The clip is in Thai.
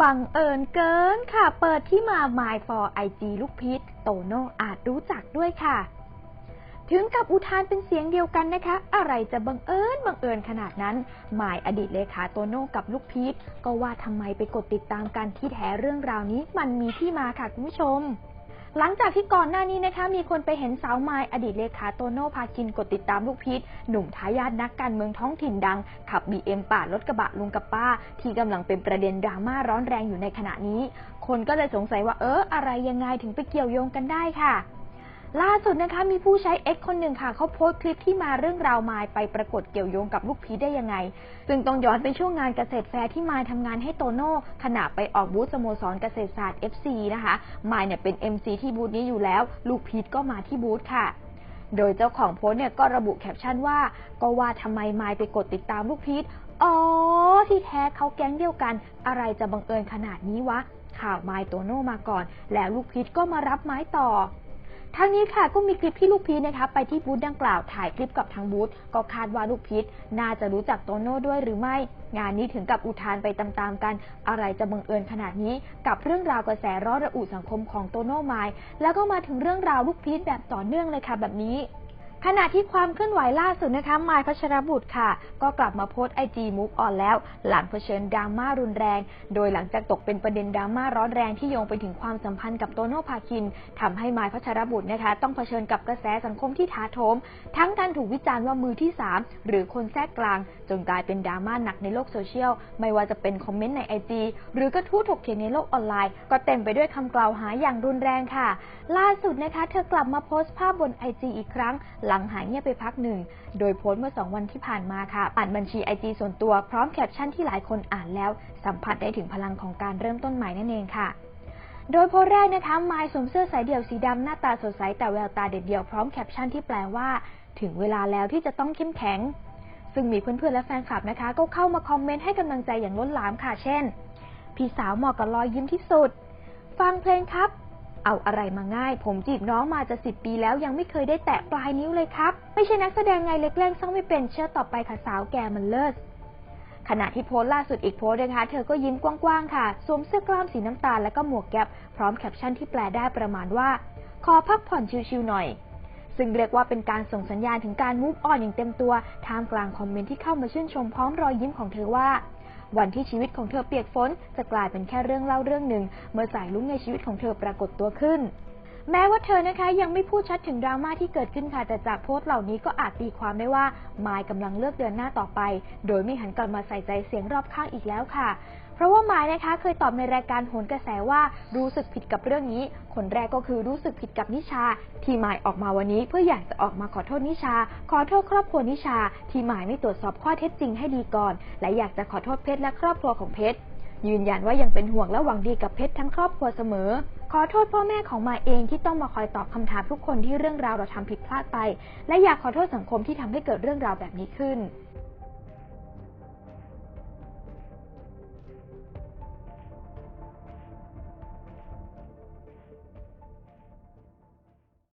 บังเอิญเกินค่ะ เปิดที่มา My for IG ลูกพีชโตโน่อาจรู้จักด้วยค่ะ ถึงกับอุทานเป็นเสียงเดียวกันนะคะ อะไรจะบังเอิญบังเอิญขนาดนั้น หมายอดีตเลขาโตโน่กับลูกพีทก็ว่าทำไมไปกดติดตามกันที่แท้เรื่องราวนี้มันมีที่มาค่ะคุณผู้ชม หลังจากที่ก่อนหน้านี้นะคะ มีคนไปเห็นสาวไม้อดีตเลขาโตโน่พาคินกดติดตามลูกพีชหนุ่มทายาทนักการเมืองท้องถิ่นดัง ขับบีเอ็มปาดรถกระบะลุงกับป้า ที่กำลังเป็นประเด็นดราม่าร้อนแรงอยู่ในขณะนี้ คนก็เลยสงสัยว่าเอออะไรยังไงถึงไปเกี่ยวโยงกันได้ค่ะ ล่าสุดนะคะมีผู้ใช้ X คนหนึ่งค่ะเขาโพสต์คลิปที่มาเรื่องราวมายไปปรากฏเกี่ยวโยงกับลูกพีชได้ยังไง ซึ่งต้องย้อนไปช่วงงานเกษตรแฟร์ที่มายทำงานให้โตโน่ขณะไปออกบูธสโมสรเกษตรศาสตร์ FC นะคะมายเนี่ยเป็น MC ที่บูธนี้อยู่แล้ว ลูกพีชก็มาที่บูธค่ะโดยเจ้าของโพสเนี่ยก็ระบุแคปชั่นว่า ก็ว่าทำไมไมายไปกดติดตามลูกพีชอ๋อ ที่แท้เขาแก๊งเดียวกัน อะไรจะบังเอิญขนาดนี้วะ ข่าวไมายโตโน่มาก่อน แล้วลูกพีชก็มารับไม้ต่อ ทั้งนี้ค่ะก็มีคลิปที่ลูกพีชนะคะไปที่บูธดังกล่าวถ่ายคลิปกับทางบูธก็คาดว่าลูกพีชน่าจะรู้จักโตโน่ด้วยหรือไม่ งานนี้ถึงกับอุทานไปตามๆกัน อะไรจะบังเอิญขนาดนี้กับเรื่องราวกระแสร้อนระอุสังคมของโตโน่ไมล์แล้วก็มาถึงเรื่องราวลูกพีชแบบต่อเนื่องเลยค่ะแบบนี้ ขณะที่ความเคลื่อนไหวล่าสุดนะคะมายพัชรบุตรค่ะ ก็กลับมาโพสไอจีมุกออนแล้ว หลังเผชิญดราม่ารุนแรง โดยหลังจากตกเป็นประเด็นดราม่าร้อนแรงที่โยงไปถึงความสัมพันธ์กับโตโน่พาคินทำให้มายพัชรบุตรนะคะ ต้องเผชิญกับกระแสสังคมที่ท้าโถม ทั้งการถูกวิจารณ์ว่ามือที่ 3 หรือคนแทรกกลาง จนกลายเป็นดราม่าหนักในโลกโซเชียล ไม่ว่าจะเป็นคอมเมนต์ในไอจีหรือกระทู้ถกเถียงในโลกออนไลน์ ก็เต็มไปด้วยคำกล่าวหาอย่างรุนแรงค่ะ ล่าสุดนะคะ เธอกลับมาโพสต์ภาพบนไอจีอีกครั้งหลังหายเงียบไปพักหนึ่ง โดยโพสต์เมื่อ 2 วันที่ผ่านมาค่ะอ่านบัญชีไอจีส่วนตัวพร้อมแคปชั่นที่หลายคนอ่านแล้ว สัมผัสได้ถึงพลังของการเริ่มต้นใหม่นั่นเองค่ะโดยโพสแรกนะคะมายสวมเสื้อสายเดี่ยวสีดำหน้าตาสดใสแต่แววตาเด็ดเดี่ยวพร้อมแคปชั่นที่แปลว่า ถึงเวลาแล้วที่จะต้องเข้มแข็ง ซึ่งมีเพื่อนๆและแฟนคลับนะคะ ก็เข้ามาคอมเมนต์ให้กำลังใจอย่างล้นหลามค่ะ เช่น พี่สาวเหมาะกับรอยยิ้มที่สุด ฟังเพลงครับ เอาอะไรมาง่าย ผมจีบน้องมาจะสิบปีแล้วยังไม่เคยได้แตะปลายนิ้วเลยครับ ไม่ใช่นักแสดงไงเล็กแรงซ่องไม่เป็นเชื่อต่อไปค่ะสาวแกมันเลิศขณะที่โพสต์ล่าสุดอีกโพสต์นะคะ เธอก็ยิ้มกว้างๆค่ะ สวมเสื้อกล้ามสีน้ำตาลและก็หมวกแก๊ปพร้อมแคปชั่นที่แปลได้ประมาณว่า ขอพักผ่อนชิวๆหน่อย ซึ่งเรียกว่าเป็นการส่งสัญญาณถึงการมูฟออนอย่างเต็มตัวท่ามกลางคอมเมนต์ที่เข้ามาชื่นชมพร้อมรอยยิ้มของเธอว่า วันที่ชีวิตของเธอเปียกฝนจะกลายเป็นแค่เรื่องเล่าเรื่องหนึ่ง เมื่อสายลุ้งในชีวิตของเธอปรากฏตัวขึ้น แม้ว่าเธอนะคะยังไม่พูดชัดถึงดราม่าที่เกิดขึ้นค่ะแต่จากโพสต์เหล่านี้ก็อาจตีความได้ว่ามายกำลังเลือกเดินหน้าต่อไป โดยไม่หันกลับมาใส่ใจเสียงรอบข้างอีกแล้วค่ะ ราะว่ามายนะคะเคยตอบในรายการโหนกระแสว่ารู้สึกผิดกับเรื่องนี้ คนแรกก็คือรู้สึกผิดกับนิชา ที่มายออกมาวันนี้ เพื่ออยากจะออกมาขอโทษนิชา ขอโทษครอบครัวนิชา ที่มายไม่ตรวจสอบข้อเท็จจริงให้ดีก่อน และอยากจะขอโทษเพชรและครอบครัวของเพชรยืนยันว่ายังเป็นห่วงและหวังดีกับเพชรทั้งครอบครัวเสมอ ขอโทษพ่อแม่ของมายเองที่ต้องมาคอยตอบคำถามทุกคนที่เรื่องราวเราทำผิดพลาดไป และอยากขอโทษสังคมที่ทำให้เกิดเรื่องราวแบบนี้ขึ้น